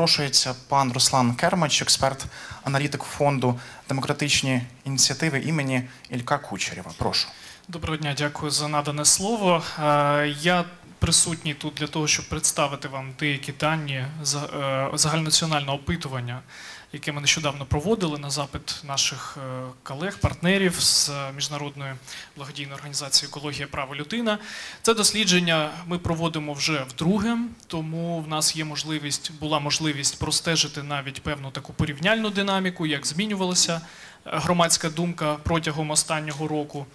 запрошується пан Руслан Кермач, експерт, аналітик фонду демократичні ініціативи імені Ілька Кучерєва. Прошу. Доброго дня, дякую за надане слово. Е, Я присутній тут для того, щоб представити вам деякі дані е, загальнонаціонального опитування, яке ми нещодавно проводили на запит наших е, колег, партнерів з міжнародної благодійної організації Екологія права людина. Це дослідження ми проводимо вже вдруге, тому в нас є можливість, була можливість простежити навіть певну таку порівняльну динаміку, як змінювалася е, громадська думка протягом останнього року.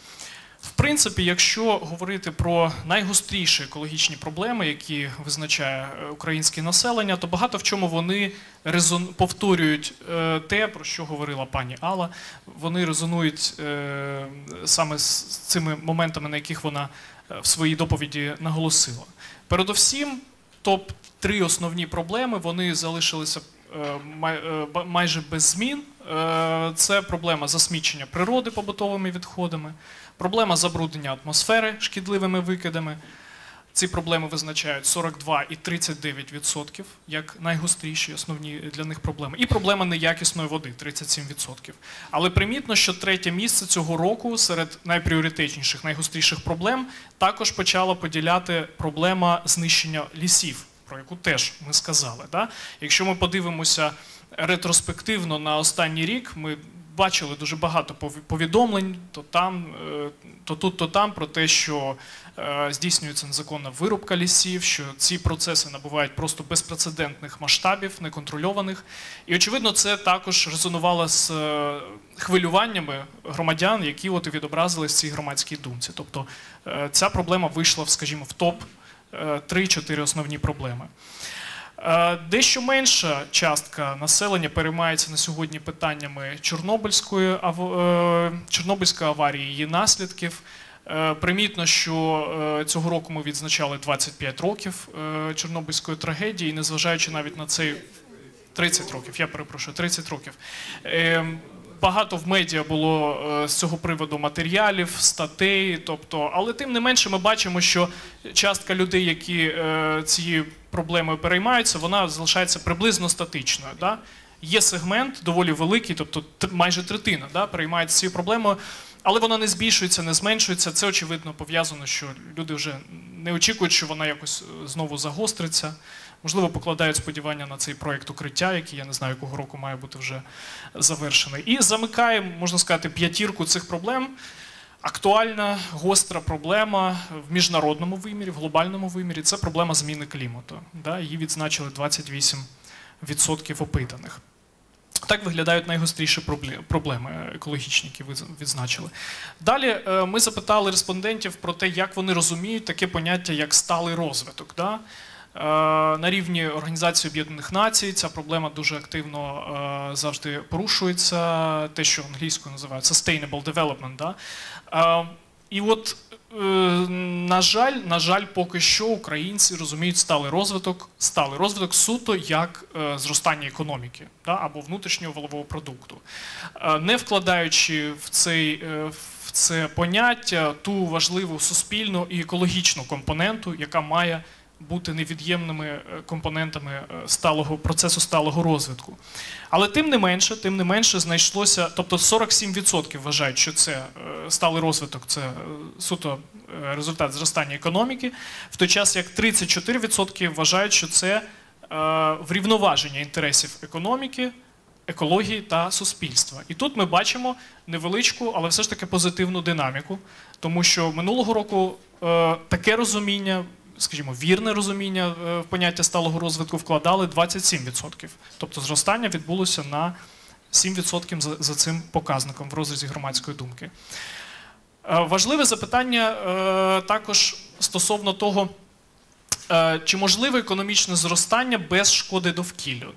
В принципі, якщо говорити про найгостріші екологічні проблеми, які визначає е, українське населення, то багато в чому вони резон... повторюють е, те, про що говорила пані Алла. Вони резонують е, саме з цими моментами, на яких вона в своїй доповіді наголосила. Передовсім, топ три основні проблеми вони залишилися майже без змін. Це проблема засмічення природи побутовими відходами, проблема забруднення атмосфери шкідливими викидами. Ці проблеми визначають 42 і 39% як найгостріші основні для них проблеми. І проблема неякісної води 37%. Але примітно, що третє місце цього року серед найпріоритетніших, найгостріших проблем також почала поділяти проблема знищення лісів, про яку теж ми сказали. Якщо ми подивимося ретроспективно на останній рік, ми бачили дуже багато пові- повідомлень, то там, е, то тут, то там про те, що е, здійснюється незаконна вирубка лісів, що ці процеси набувають просто безпрецедентних масштабів, неконтрольованих. І очевидно, це також резонувало з е, хвилюваннями громадян, які от і відобразились в цій громадській думці. Тобто ця проблема вийшла, скажімо, в топ е, 3-4 основні проблеми. Е, Дещо менша частка населення переймається на сьогодні питаннями Чорнобильської е, Чорнобильської аварії, її наслідків. Е, Примітно, що цього року ми відзначали 25 років Чорнобильської трагедії, незважаючи навіть на цей 30 років, я перепрошую, 30 років. Багато в медіа було з цього приводу матеріалів, статей. Тобто, але тим не менше, ми бачимо, що частка людей, які цією проблемою переймаються, вона залишається приблизно статичною. Да? Є сегмент доволі великий, тобто майже третина да, переймається цією проблемою, але вона не збільшується, не зменшується. Це очевидно пов'язано, що люди вже не очікують, що вона якось е, знову загостриться. Можливо, покладають сподівання на цей проект укриття, який я не знаю, якого року має бути вже завершений. І замикає, можна сказати, п'ятірку цих проблем. Актуальна гостра проблема в міжнародному вимірі, в глобальному вимірі це проблема зміни клімату. Да? Її відзначили 28% опитаних. Так виглядають найгостріші проблеми екологічні, які ви відзначили. Далі е, ми запитали респондентів про те, як вони розуміють таке поняття, як сталий розвиток. Да? Е, На рівні Організації Об'єднаних Націй ця проблема дуже активно е, завжди порушується, те, що англійською називають sustainable development. Да? Е, І от, на жаль, на жаль, поки що українці розуміють сталий розвиток, сталий розвиток суто як зростання економіки да? або внутрішнього валового продукту, не вкладаючи в цей. в Це поняття ту важливу суспільну і екологічну компоненту, яка має бути невід'ємними е, компонентами е, сталого процесу сталого розвитку. Але тим не менше, тим не менше знайшлося, тобто 47% вважають, що це е, сталий розвиток, це суто результат зростання економіки, в той час як 34% вважають, що це врівноваження інтересів економіки. Екології та суспільства. І тут ми бачимо невеличку, але все ж таки позитивну динаміку, тому що минулого року таке розуміння, скажімо, вірне розуміння е, в поняття сталого розвитку вкладали 27%. Тобто зростання відбулося на 7% за, цим показником в розрізі громадської думки. Е, Важливе запитання е, також стосовно того, чи можливе економічне зростання без шкоди довкіллю.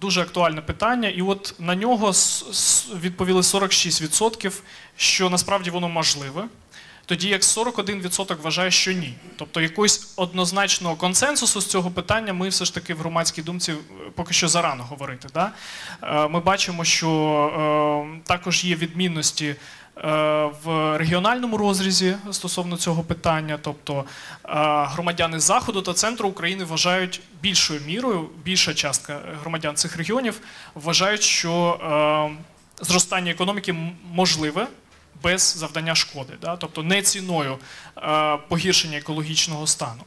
Дуже актуальне питання, і от на нього відповіли 46%, що насправді воно можливе, тоді як 41% вважає, що ні. Тобто якогось однозначного консенсусу з цього питання ми все ж таки в громадській думці е, поки що зарано говорити. Да? Е, Ми бачимо, що е, також є відмінності в регіональному розрізі стосовно цього питання. Тобто громадяни заходу та центру України вважають більшою мірою, більша частка громадян цих регіонів вважають, що зростання економіки можливе без завдання шкоди, да? тобто не ціною е, погіршення екологічного стану.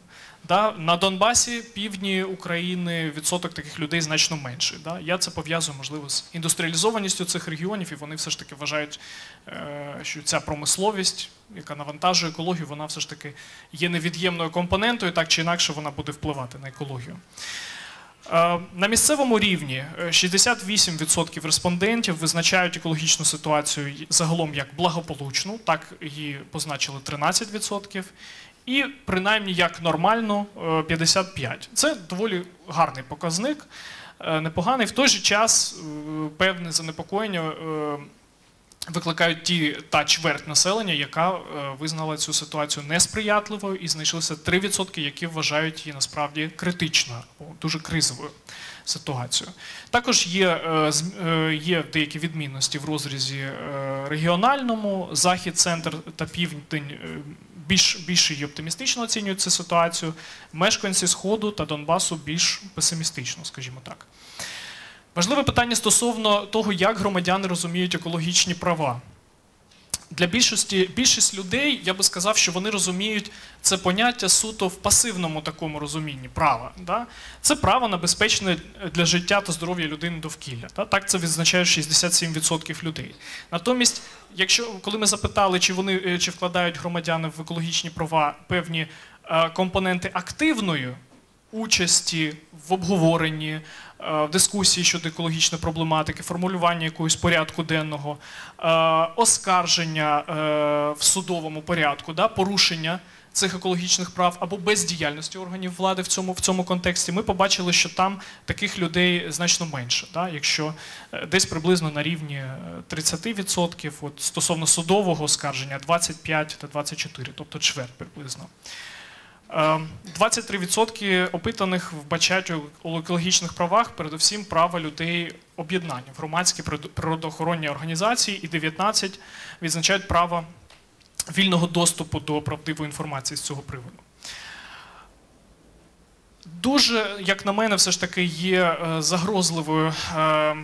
Да? На Донбасі, півдні України, відсоток таких людей значно менший. Да? Я це пов'язую, можливо, з індустріалізованістю цих регіонів, і вони все ж таки вважають, е, що ця промисловість, яка навантажує екологію, вона все ж таки є невід'ємною компонентою, так чи інакше вона буде впливати на екологію. Е, На місцевому рівні е, 68% респондентів визначають екологічну ситуацію загалом як благополучну, так її позначили 13%, і принаймні як нормальну е, 55%. Це доволі гарний показник, е, непоганий. В той же час е, певне занепокоєння е, викликають ті та чверть населення, яка е, визнала цю ситуацію несприятливою, і знайшлися 3%, які вважають її насправді критичною, дуже кризовою ситуацією. Також є, е, е, є деякі відмінності в розрізі регіональному. Захід, центр та південь більш, більше і оптимістично оцінюють цю ситуацію. Мешканці Сходу та Донбасу більш песимістично, скажімо так. Важливе питання стосовно того, як громадяни розуміють екологічні права. Для більшості більшість людей я би сказав, що вони розуміють це поняття суто в пасивному такому розумінні права. Да? Це право на безпечне для життя та здоров'я людини довкілля. Да? Так це відзначають 67% людей. Натомість, якщо коли ми запитали, чи вони е, чи вкладають громадяни в екологічні права певні е, компоненти активної участі в обговоренні, е, в дискусії щодо екологічної проблематики, формулювання якогось порядку денного, е, оскарження е, в судовому порядку, порушення цих екологічних прав або бездіяльності органів влади в цьому, в цьому контексті, ми побачили, що там таких людей значно менше. Да, якщо десь приблизно на рівні е, 30%, от, стосовно судового оскарження 25 та 24, тобто чверть приблизно. Е, 23% опитаних вбачають у екологічних правах передусім права людей об'єднання в громадські природ- природоохоронні організації, і 19 відзначають право вільного доступу до правдивої інформації з цього приводу. Дуже, як на мене, все ж таки є е, загрозливою, е,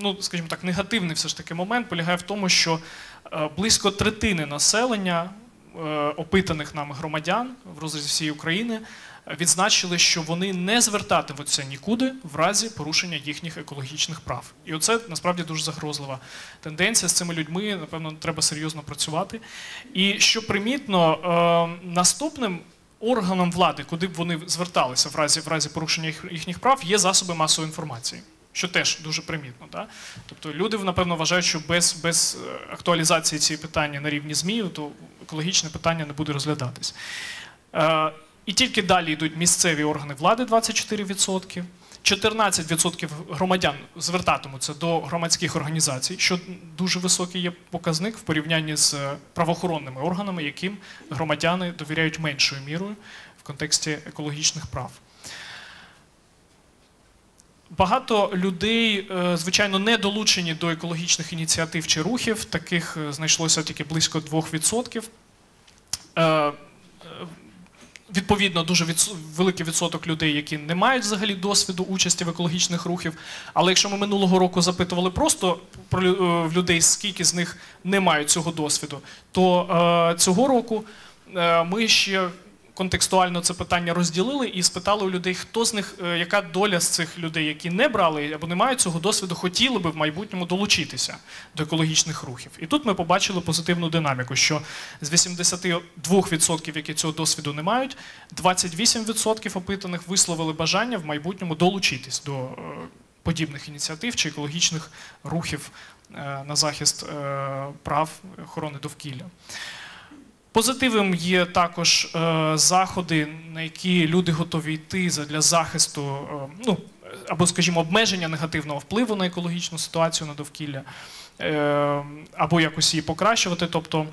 ну, скажімо так, негативний все ж таки момент полягає в тому, що е, близько третини населення опитаних нами громадян в розрізі всієї України е, відзначили, що вони не звертатимуться нікуди в разі порушення їхніх екологічних прав. І оце насправді дуже загрозлива тенденція. З цими людьми, напевно, треба серйозно працювати. І що примітно, е, наступним органам влади, куди б вони зверталися в разі, в разі порушення їх, їхніх прав, є засоби масової інформації. Що теж дуже примітно. Да? Тобто люди, напевно, вважають, що без, без е, актуалізації цієї питання на рівні ЗМІ, то екологічне питання не буде розглядатись. Е, і тільки далі йдуть місцеві органи влади 24%. 14% громадян звертатимуться до громадських організацій, що дуже високий є показник в порівнянні з правоохоронними органами, яким громадяни довіряють меншою мірою в контексті екологічних прав. Багато людей, е, звичайно, не долучені до екологічних ініціатив чи рухів. Таких е, знайшлося тільки близько 2%. Е, Відповідно, дуже великий відсоток людей, які не мають взагалі досвіду участі в екологічних рухів. Але якщо ми минулого року запитували просто про людей, скільки з них не мають цього досвіду, то цього року ми ще контекстуально це питання розділили і спитали у людей, хто з них, е, яка доля з цих людей, які не брали або не мають цього досвіду, хотіли би в майбутньому долучитися до екологічних рухів. І тут ми побачили позитивну динаміку, що з 82%, які цього досвіду не мають, 28% опитаних висловили бажання в майбутньому долучитись до е, подібних ініціатив чи екологічних рухів е, на захист прав охорони довкілля. Позитивом є також е, заходи, на які люди готові йти для захисту, е, ну або, скажімо, обмеження негативного впливу на екологічну ситуацію на довкілля, е, або якось її покращувати. Тобто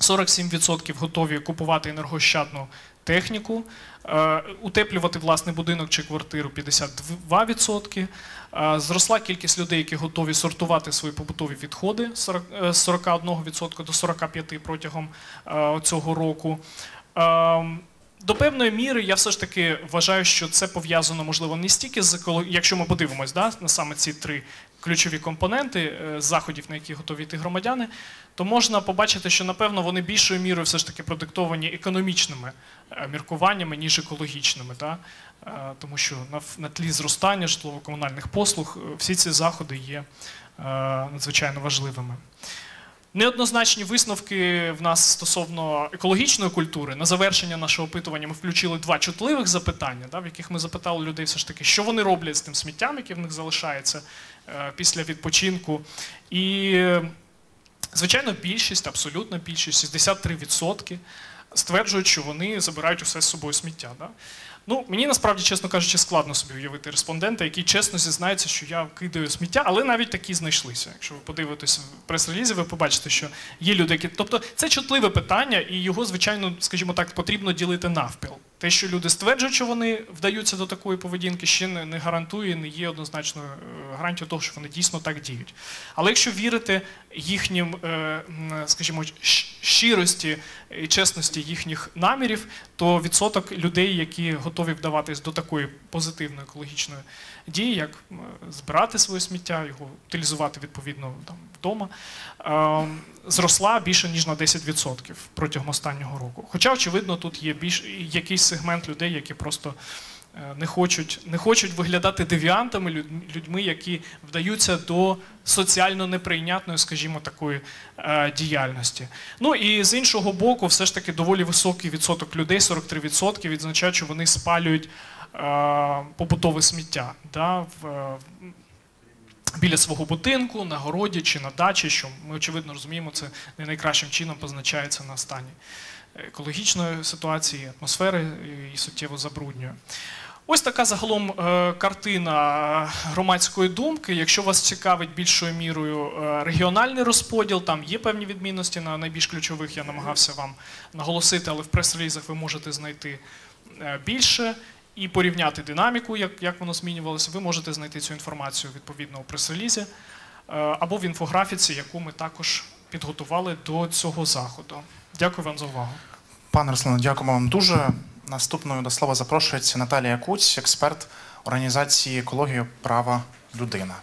47% готові купувати енергощадну техніку, е, утеплювати власний будинок чи квартиру 52%. Е, Зросла кількість людей, які готові сортувати свої побутові відходи з 40 е, з 41% до 45% протягом цього року. Ем, До певної міри я все ж таки вважаю, що це пов'язано можливо не стільки з еколо- якщо ми подивимось да, на саме ці три ключові компоненти е, заходів, на які готові йти громадяни, то можна побачити, що напевно вони більшою мірою все ж таки продиктовані економічними е, міркуваннями, ніж екологічними. Да? Е, Тому що на, тлі зростання житлово-комунальних послуг всі ці заходи є надзвичайно важливими. Неоднозначні висновки в нас стосовно екологічної культури. На завершення нашого опитування ми включили два чутливих запитання, да, в яких ми запитали людей все ж таки, що вони роблять з тим сміттям, яке в них залишається е, після відпочинку. І, звичайно, більшість, абсолютна більшість, 63% стверджують, що вони забирають усе з собою сміття. Да? Ну, мені насправді, чесно кажучи, складно собі уявити респондента, який чесно зізнається, що я кидаю сміття, але навіть такі знайшлися. Якщо ви подивитесь в прес-релізі, ви побачите, що є люди, які. Тобто це чутливе питання, і його, звичайно, скажімо так, потрібно ділити навпіл. Те, що люди стверджують, що вони вдаються до такої поведінки, ще не, гарантує, не є однозначною е, гарантією того, що вони дійсно так діють. Але якщо вірити їхнім, е, скажімо, щирості і чесності їхніх намірів, то відсоток людей, які готові вдаватись до такої позитивної екологічної дії, як збирати своє сміття, його утилізувати відповідно там вдома, е, зросла більше ніж на 10% протягом останнього року. Хоча, очевидно, тут є більш якийсь сегмент людей, які просто е, не хочуть, не хочуть виглядати девіантами, людьми, які вдаються до соціально неприйнятної, скажімо, такої е, діяльності. Ну і з іншого боку, все ж таки доволі високий відсоток людей, 43%, відзначають, що вони спалюють е, побутове сміття. Да, в, біля свого будинку, на городі чи на дачі, що ми очевидно розуміємо, це не найкращим чином позначається на стані екологічної ситуації, атмосфери і суттєво забруднює. Ось така загалом е, картина громадської думки. Якщо вас цікавить більшою мірою е, регіональний розподіл, там є певні відмінності на найбільш ключових, я намагався вам наголосити, але в прес-релізах ви можете знайти е, більше і порівняти динаміку, як, як воно змінювалося. Ви можете знайти цю інформацію відповідно у прес-релізі е, або в інфографіці, яку ми також підготували до цього заходу. Дякую вам за увагу. Пане Руслане, дякуємо вам дуже. Наступною до слова запрошується Наталія Куць, експерт організації екологія права людина.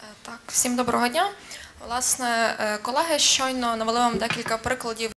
Е, Так, всім доброго дня. Власне, е, колеги щойно навели вам декілька прикладів